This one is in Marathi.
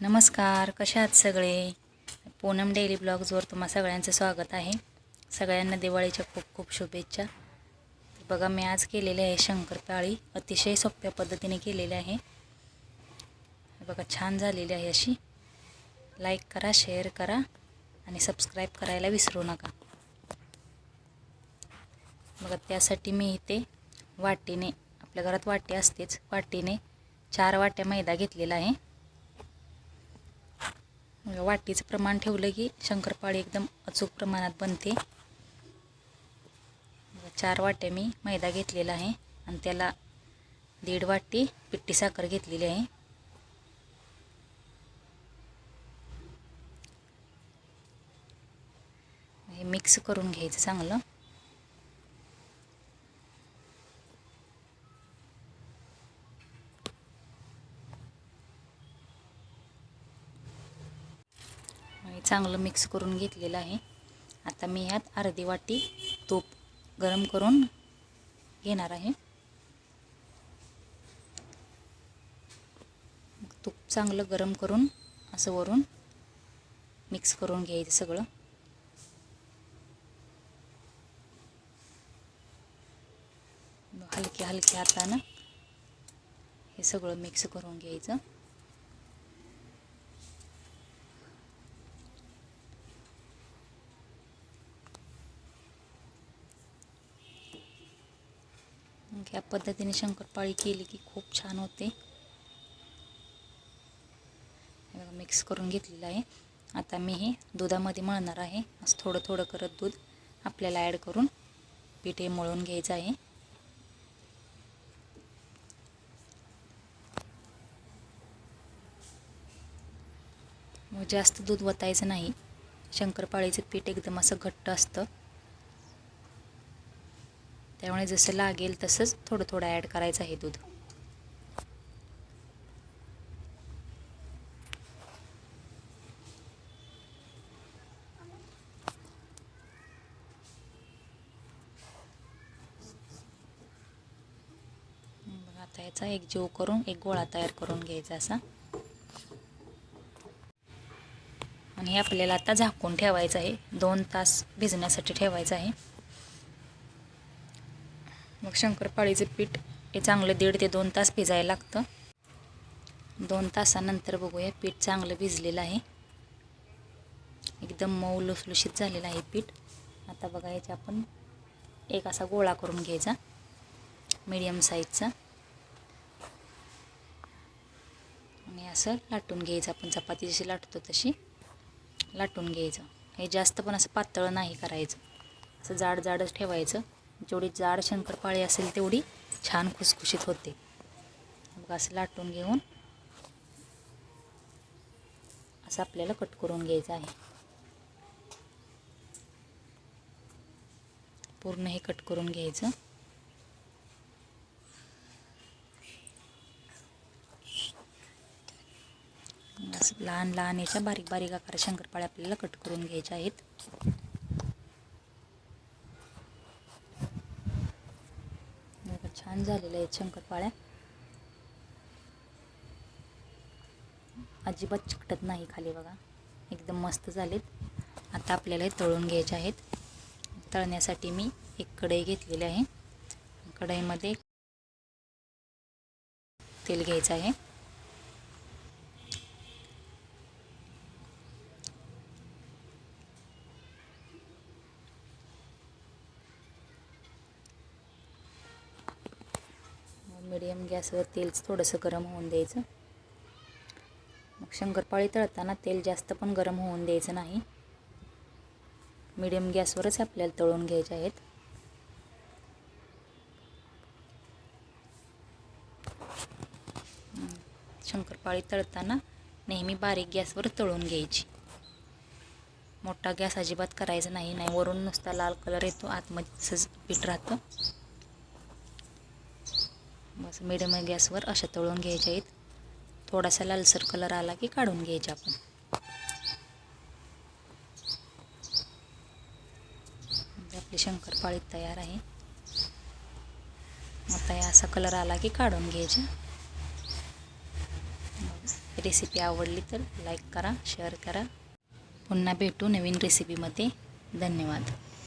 नमस्कार कशा आहात सगळे? पूनम डेली ब्लॉग्सवर तुम्हा सगळ्यांचं स्वागत आहे. सगळ्यांना दिवाळीच्या खूप खूप शुभेच्छा. बघा मी आज केलेली आहे शंकरपाळी अतिशय सोप्या पद्धतीने केलेली आहे. बघा छान झालेली आहे अशी. लाईक करा शेअर करा आणि सबस्क्राईब करायला विसरू नका. बघा त्यासाठी मी इथे वाटीने आपल्या घरात वाटी असतेच वाटीने चार वाट्या मैदा घेतलेला आहे. वाटीचं प्रमाण ठेवलं की शंकरपाळी एकदम अचूक प्रमाणात बनते. चार वाट्या मी मैदा घेतलेला आहे आणि त्याला दीड वाटी पिट्टी साखर घेतलेली आहे. हे मिक्स करून घ्यायचं चांगलं आणि चांगलं मिक्स करून घेतलेलं आहे. आता मी ह्यात अर्धी वाटी तूप गरम करून घेणार आहे. तूप चांगलं गरम करून असं वरून मिक्स करून घ्यायचं सगळं. हलक्या हलक्या हातानं हे सगळं मिक्स करून घ्यायचं. ह्या पद्धतीने शंकरपाळी केली की खूप छान होते. मिक्स करून घेतलेलं आहे. आता मी हे दुधामध्ये मळणार आहे. असं थोडं थोडं करत दूध आपल्याला ॲड करून पीठ हे मळून घ्यायचं आहे. मग जास्त दूध वतायचं नाही. शंकरपाळीचं पीठ एकदम असं घट्ट असतं. त्यामुळे जसं लागेल तसंच थोडं थोडं ॲड करायचं आहे दूध. बघा आता याचा एक जीव करून एक गोळा तयार करून घ्यायचा असा. आणि हे आपल्याला आता झाकून ठेवायचं आहे. दोन तास भिजण्यासाठी ठेवायचं आहे. मग शंकरपाळीचं पीठ हे चांगलं दीड ते दोन तास भिजायला लागतं. दोन तासानंतर बघूया पीठ चांगलं भिजलेलं आहे. एकदम मऊ लुसलुशीत झालेलं आहे पीठ. आता बघा याचे आपण एक असा गोळा करून घ्यायचा मीडियम साईजचा आणि असं लाटून घ्यायचं आपण चपाती जशी लाटतो तशी लाटून घ्यायचं. हे जास्त पण असं पातळ नाही करायचं. असं जाड जाडच ठेवायचं. जेवढी जाड शंकरपाळी असेल तेवढी छान खुसखुशीत होते. मग असं लाटून घेऊन असं आपल्याला कट करून घ्यायचं आहे. पूर्ण हे कट करून घ्यायचं. असं लहान लहान याच्या बारीक बारीक आकार शंकरपाळ्या आपल्याला कट करून घ्यायच्या आहेत. छान झालेल्या आहेत शंकरपाळ्या. अजिबात चिकटत नाही खाली बघा. एकदम मस्त झालेत. आता आपल्याला हे तळून घ्यायचे आहेत. तळण्यासाठी मी एक कढई घेतलेली आहे. कढईमध्ये तेल घ्यायचं आहे. मिडियम गॅसवर तेल थोडंसं गरम होऊन द्यायचं. मग शंकरपाळी तळताना तेल जास्त पण गरम होऊन द्यायचं नाही. मिडियम गॅसवरच आपल्याला तळून घ्यायचे आहेत. शंकरपाळी तळताना नेहमी बारीक गॅसवर तळून घ्यायची. मोठा गॅस अजिबात करायचा नाही नाही. वरून नुसता लाल कलर येतो आतमध्ये तसंच पीठ राहतं. बस मिडियम गॅसवर अशा तळून घ्यायच्या आहेत. थोडासा लालसर कलर आला की काढून घ्यायचे आपण. म्हणजे आपली शंकरपाळी तयार आहे. आता असा कलर आला की काढून घ्यायचे रेसिपी आवडली तर लाईक करा शेअर करा. पुन्हा भेटू नवीन रेसिपीमध्ये धन्यवाद.